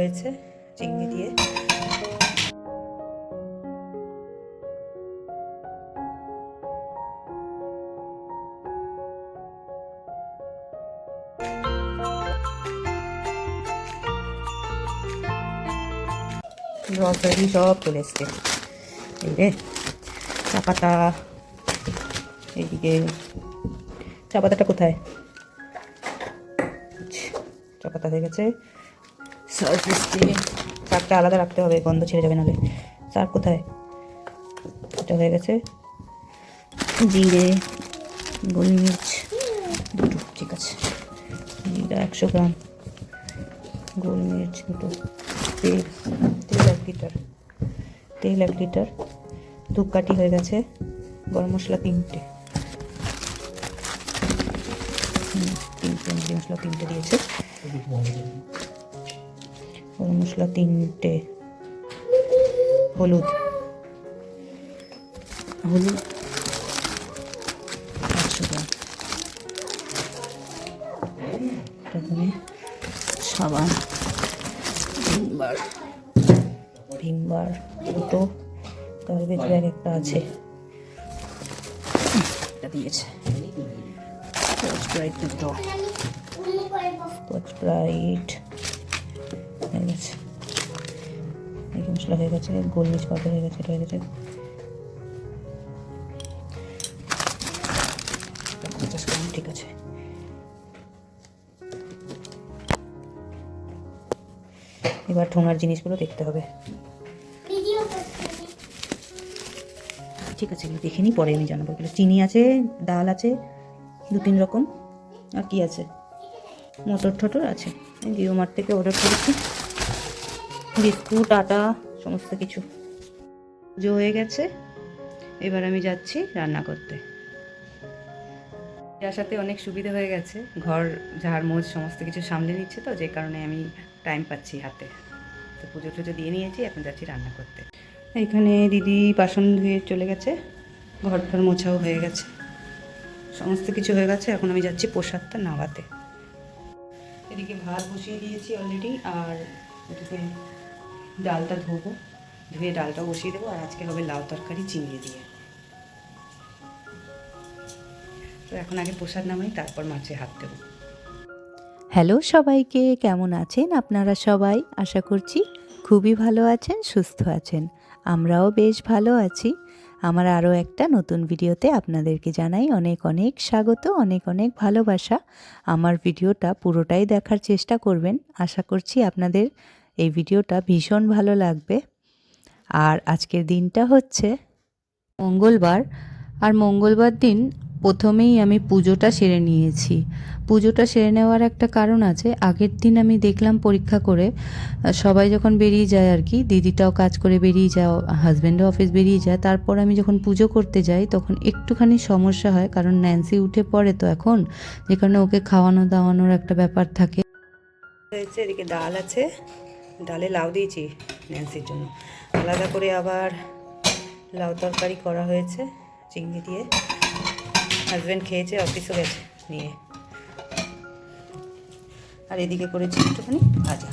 হয়েছে, চিংড়ি দিয়ে। গ্রসারি সব চলে এসছে এই চা পাতা এইদিকে চা পাতাটা কোথায়? চা পাতা হয়ে গেছে। সার্ফ এসছে সার্ফটা আলাদা রাখতে হবে, গন্ধ ছেড়ে যাবে নাহলে। সার্ফ কোথায়? এটা হয়ে গেছে। জিরে, গোলমরিচ, দুটো, ঠিক আছে। জিরা একশো গ্রাম, গোলমরিচ দুটো, তেল তেল এক লিটার, তেল এক লিটার, ধূপকাঠি হয়ে গেছে, গরম মশলা তিনটে। তিনটে মশলা তিনটে দিয়েছে। গরম মশলা তিনটে। হলুদ। হলুদ? একশো গ্রাম। প্রথমে সাবান। Vim bar. ভিমবার দুটো। গার্বেজ ব্যাগ একটা আছে। এটা দিয়েছে। ব্রাইট দুটো। স্কচ ব্রাইট হয়ে গেছে। এই মশলা হয়ে গেছে গোলমরিচ পাউডার হয়ে গেছে এটা হয়ে গেছে। ঠিক আছে। এবার ঠোঙার জিনিসগুলো দেখতে হবে। ঠিক আছে এগুলো দেখে নিই পরে আমি জানাব এগুলো। চিনি আছে ডাল আছে দু তিন রকম। আর কি আছে? মটর ঠটর আছে। জিও মার্ট থেকে অর্ডার করেছি। বিস্কুট, আটা, সমস্ত কিছু। পুজো হয়ে গেছে। এবার আমি যাচ্ছি রান্না করতে। যার সাথে অনেক সুবিধা হয়ে গেছে। ঘর, ঝাড় মোজ সমস্ত কিছু সামলে নিচ্ছে তো, যে কারণে আমি টাইম পাচ্ছি হাতে। তো পুজো টুজো দিয়ে নিয়েছি, এখন যাচ্ছি রান্না করতে। এখানে দিদি বাসন ধুয়ে চলে গেছে। ঘর টর মোছাও হয়ে গেছে। সমস্ত কিছু হয়ে গেছে, এখন আমি যাচ্ছি প্রসাদটা নামাতে। এদিকে ভাত বসিয়ে দিয়েছি অলরেডি আর এদিকে ডালটা ধোবো, ধুয়ে ডালটা বসিয়ে দেবো, আর আজকে হবে লাউ তরকারি চিংড়ি দিয়ে। তো এখন আগে প্রসাদ নামাই, তারপর মাছে হাত দেবো। হ্যালো সবাইকে, কেমন আছেন আপনারা সবাই? আশা করছি খুবই ভালো আছেন, সুস্থ আছেন। আমরাও বেশ ভালো আছি। আমার আরও একটা নতুন ভিডিওতে আপনাদেরকে জানাই অনেক অনেক স্বাগত, অনেক অনেক ভালোবাসা। আমার ভিডিওটা পুরোটাই দেখার চেষ্টা করবেন। আশা করছি আপনাদের এই ভিডিওটা ভীষণ ভালো লাগবে। আর আজকের দিনটা হচ্ছে মঙ্গলবার। আর মঙ্গলবার দিন প্রথমেই আমি পুজোটা সেরে নিয়েছি। পুজোটা সেরে নেওয়ার একটা কারণ আছে, আগের দিন আমি দেখলাম পরীক্ষা করে সবাই যখন বেরিয়ে যায় আর কি, দিদিটাও কাজ করে বেরিয়ে যায় হাজব্যান্ডও অফিস বেরিয়ে যায়, তারপর আমি যখন পুজো করতে যাই, তখন একটুখানি সমস্যা হয়, কারণ ন্যান্সি উঠে পড়ে তো এখন যে কারণে ওকে খাওয়ানো দাওয়ানোর একটা ব্যাপার থাকে। এদিকে ডাল আছে। ডালে লাউ দিয়েছি ন্যান্সির জন্য। আলাদা করে আবার লাউ তরকারি করা হয়েছে, চিংড়ি দিয়ে। হাজব্যান্ড খেয়েছে অফিসও গেছে নিয়ে। আর এদিকে করেছি একটুখানি ভাজা।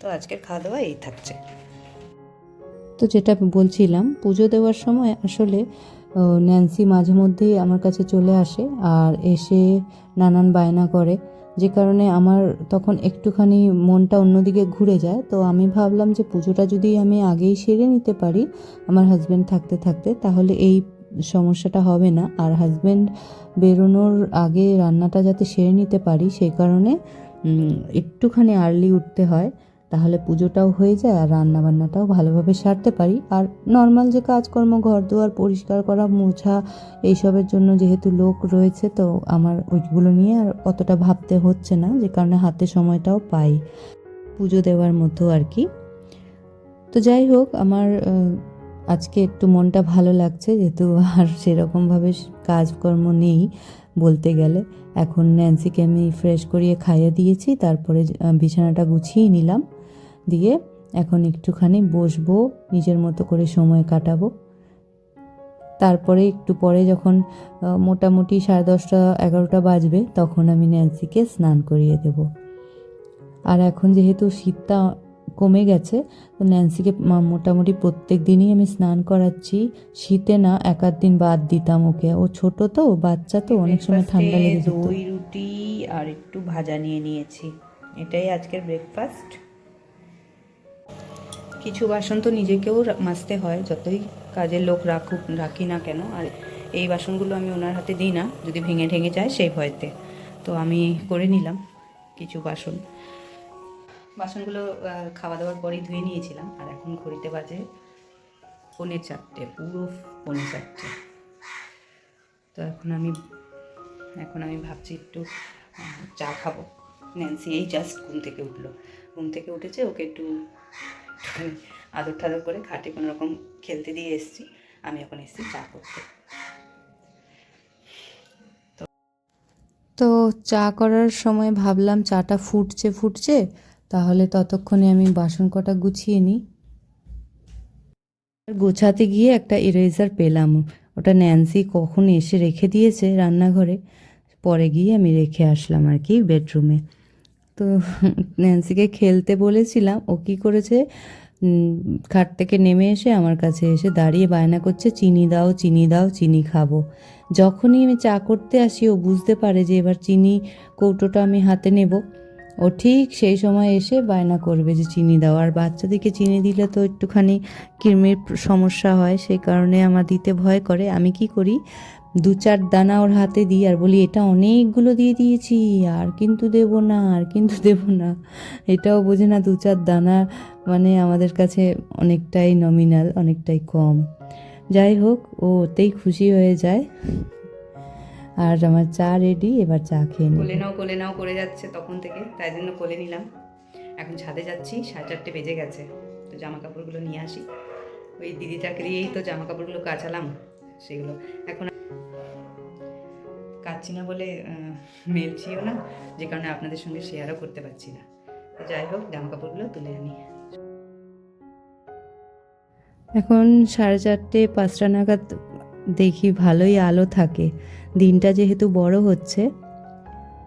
তো আজকের খাওয়া দাওয়া এই থাকছে। তো যেটা বলছিলাম, পুজো দেওয়ার সময় আসলে ন্যান্সি মাঝে মধ্যেই আমার কাছে চলে আসে আর এসে নানান বায়না করে। যে কারণে আমার তখন একটুখানি মনটা অন্যদিকে ঘুরে যায়। তো আমি ভাবলাম যে পুজোটা যদি আমি আগেই সেরে নিতে পারি, আমার হাজব্যান্ড থাকতে থাকতে, তাহলে এই সমস্যাটা হবে না। আর হাজব্যান্ড বেরোনোর আগে রান্নাটা যাতে সেরে নিতে পারি, সেই কারণে একটুখানি আর্লি উঠতে হয়। তাহলে পুজোটাও হয়ে যায় আর রান্না বান্নাটাও ভালোভাবে সারতে পারি। আর নর্মাল যে কাজকর্ম ঘর দুয়ার পরিষ্কার করা, মোছা, এইসবের জন্য যেহেতু লোক রয়েছে, তো আমার ওইগুলো নিয়ে আর অতটা ভাবতে হচ্ছে না, যে কারণে হাতে সময়টাও পাই পুজো দেওয়ার মতো আর কি। তো যাই হোক, আমার আজকে একটু মনটা ভালো লাগছে, যেহেতু আর সেরকমভাবে কাজকর্ম নেই বলতে গেলে। এখন ন্যান্সিকে আমি ফ্রেশ করিয়ে খাইয়ে দিয়েছি, তারপরে বিছানাটা গুছিয়ে নিলাম। দিয়ে এখন একটুখানি বসবো নিজের মতো করে সময় কাটাবো। তারপরে একটু পরে যখন মোটামুটি সাড়ে দশটা এগারোটা বাজবে তখন আমি ন্যান্সিকে স্নান করিয়ে দেব। আর এখন যেহেতু শীতটা কমে গেছে তো ন্যান্সিকে মোটামুটি প্রত্যেক দিনই আমি স্নান করাচ্ছি। শীতে না এক আধ দিন বাদ দিতাম ওকে। ও ছোট তো বাচ্চা তো অনেক সময় ঠান্ডা লেগে যেত। দই রুটি আর একটু ভাজা নিয়ে নিয়েছি। এটাই আজকের ব্রেকফাস্ট কিছু বাসন তো নিজেকেও মাজতে হয়, যতই কাজের লোক রাখুক, রাখি না কেন, আর এই বাসনগুলো আমি ওনার হাতে দিই না, যদি ভেঙে ঠেঙে যায় সেই ভয়তে। তো আমি করে নিলাম কিছু বাসন। বাসনগুলো খাওয়া দাওয়ার পরেই ধুয়ে নিয়েছিলাম, আর এখন ঘড়িতে বাজে পৌনে চারটে, পুরো পৌনে চারটে। তো এখন আমি এখন আমি ভাবছি একটু চা খাব। ন্যান্সি এই জাস্ট ঘুম থেকে উঠল। ঘুম থেকে উঠেছে, ওকে একটু আদর টাদর করে খাটে কোনো রকম খেলতে দিয়ে এসেছি। আমি এখন এসেছি চা করতে। তো চা করার সময় ভাবলাম চাটা ফুটছে ফুটছে, তাহলে ততক্ষণে আমি বাসন কটা গুছিয়ে নিই। গোছাতে গিয়ে একটা ইরেজার পেলাম। ওটা ন্যান্সি কখন এসে রেখে দিয়েছে রান্নাঘরে? পরে গিয়ে আমি রেখে আসলাম আর কি বেডরুমে তো ন্যান্সিকে খেলতে বলেছিলাম, ও কী করেছে? খাট থেকে নেমে এসে আমার কাছে এসে দাঁড়িয়ে বায়না করছে, চিনি দাও চিনি দাও, চিনি খাব। যখনই আমি চা করতে আসি, ও বুঝতে পারে যে এবার চিনি কৌটোটা আমি হাতে নেব। ও ঠিক সেই সময় এসে বায়না করবে যে চিনি দাও। আর বাচ্চাদেরকে চিনি দিলে তো একটুখানি কৃমির সমস্যা হয় সেই কারণে আমার দিতে ভয় করে। আমি কি করি? দু চার দানা ওর হাতে দিই আর বলি, এটা অনেকগুলো দিয়ে দিয়েছি, আর কিন্তু দেব না, আর কিন্তু দেব না। এটাও বোঝে না দু চার দানা মানে আমাদের কাছে অনেকটাই নমিনাল অনেকটাই কম। যাই হোক, ও ওতেই খুশি হয়ে যায়। আর আমার চা রেডি এবার চা খেয়ে কোলে নাও কোলে নাও করে যাচ্ছে তখন থেকে তাই জন্য কোলে নিলাম। এখন ছাদে যাচ্ছি সাড়ে চারটে বেজে গেছে। তো জামা কাপড়গুলো নিয়ে আসি। ওই দিদিটাকে দিয়েই তো জামা কাপড়গুলো কাচালাম সেগুলো। এখন কাচ্ছি না বলে মেলছিও না যে কারণে আপনাদের সঙ্গে শেয়ারও করতে পারছি না। তো যাই হোক জামা কাপড়গুলো তুলে আনি। এখন সাড়ে চারটে পাঁচটা নাগাদ দেখি ভালোই আলো থাকে। দিনটা যেহেতু বড় হচ্ছে,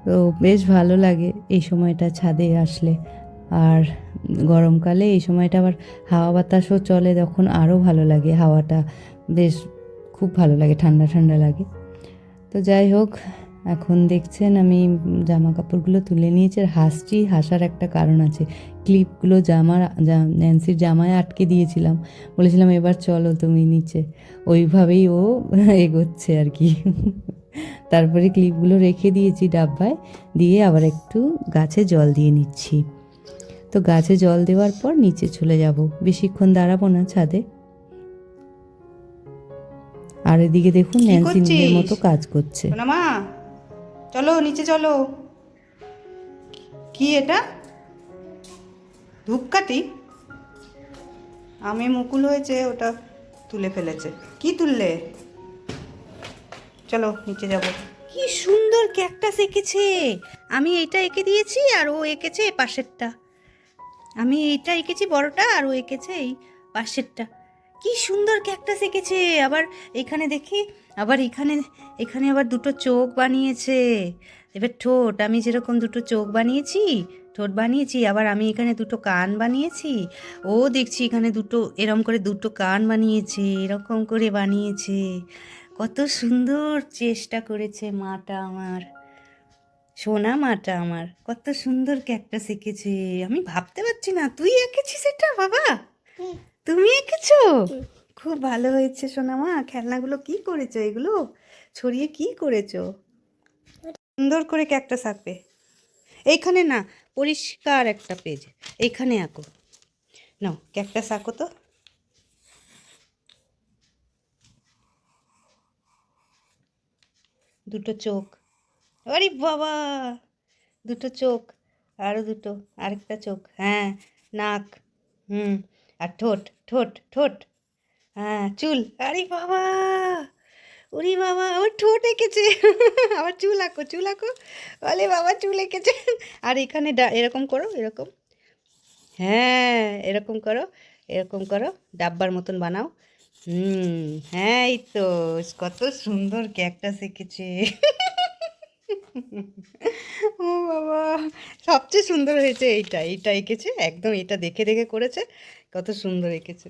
তো বেশ ভালো লাগে এই সময়টা ছাদে আসলে। আর গরমকালে এই সময়টা আবার হাওয়া বাতাসও চলে, তখন আরও ভালো লাগে হাওয়াটা। বেশ, খুব ভালো লাগে, ঠান্ডা ঠান্ডা লাগে। তো যাই হোক এখন দেখছেন আমি জামা কাপড়গুলো তুলে নিয়েছি আর হাসছি হাসার একটা কারণ আছে। ক্লিপগুলো জামার ন্যান্সির জামায় আটকে দিয়েছিলাম। বলেছিলাম এবার চলো তুমি নিচে। ওইভাবেই ও এগোচ্ছে আর কি। তারপরে ক্লিপগুলো রেখে দিয়েছি ডাব্বায় দিয়ে আবার একটু গাছে জল দিয়ে নিচ্ছি। তো গাছে জল দেওয়ার পর নিচে চলে যাব। বেশিক্ষণ দাঁড়াবো না ছাদে। আর এদিকে দেখুন ন্যান্সি নিজের মতো কাজ করছে। মা চলো, নিচে চলো। কি এটা? ধূপকাঠি? আমি মুকুল হয়েছে, ওটা তুলে ফেলেছে। কি তুললে? চলো, নিচে যাব। কি সুন্দর ক্যাকটাস এঁকেছে। আমি এইটা এঁকে দিয়েছি আর ও এঁকেছে পাশেরটা। আমি এইটা এঁকেছি বড়টা আর ও এঁকেছে এই পাশেরটা। কি সুন্দর ক্যাকটাস এঁকেছে। আবার এখানে দেখি, আবার এখানে এখানে আবার দুটো চোখ বানিয়েছে। এবার ঠোঁট, আমি যেরকম দুটো চোখ বানিয়েছি, ঠোঁট বানিয়েছি, আবার আমি এখানে দুটো কান বানিয়েছি। ও দেখছি এখানে দুটো, এরম করে দুটো কান বানিয়েছে, এরকম করে বানিয়েছে। কত সুন্দর চেষ্টা করেছে মাটা আমার। সোনা মাটা আমার, কত সুন্দর ক্যাকটা শিখেছে আমি ভাবতে পারছি না, তুই এঁকেছিস এটা, বাবা? তুমি এঁকেছো? খুব ভালো হয়েছে সোনা মা খেলনাগুলো কি করেছ এগুলো? ছড়িয়ে কি করেছ? সুন্দর করে ক্যাকটাস আঁকবে। এইখানে না, পরিষ্কার একটা পেজ এইখানে আঁকো। নাও, ক্যাকটাস আঁকো তো। দুটো চোখ। আরে বাবা! দুটো চোখ আরও দুটো, আরেকটা চোখ। হ্যাঁ নাক। হুম। আর ঠোঁট ঠোঁট ঠোঁট। হ্যাঁ চুল। আরে বাবা! ওরে বাবা, আমার ঠোঁট এঁকেছে। আবার চুল আঁকো চুল আঁকো। বলে বাবা, চুল এঁকেছে। আর এখানে এরকম করো, এরকম। হ্যাঁ এরকম করো এরকম করো। ডাব্বার মতন বানাও। হুম হ্যাঁ এই তো। কত সুন্দর ক্যাকটাস এঁকেছে। ও বাবা, সবচেয়ে সুন্দর হয়েছে এইটা। এইটা এঁকেছে, একদম এটা দেখে দেখে করেছে, কত সুন্দর এঁকেছে।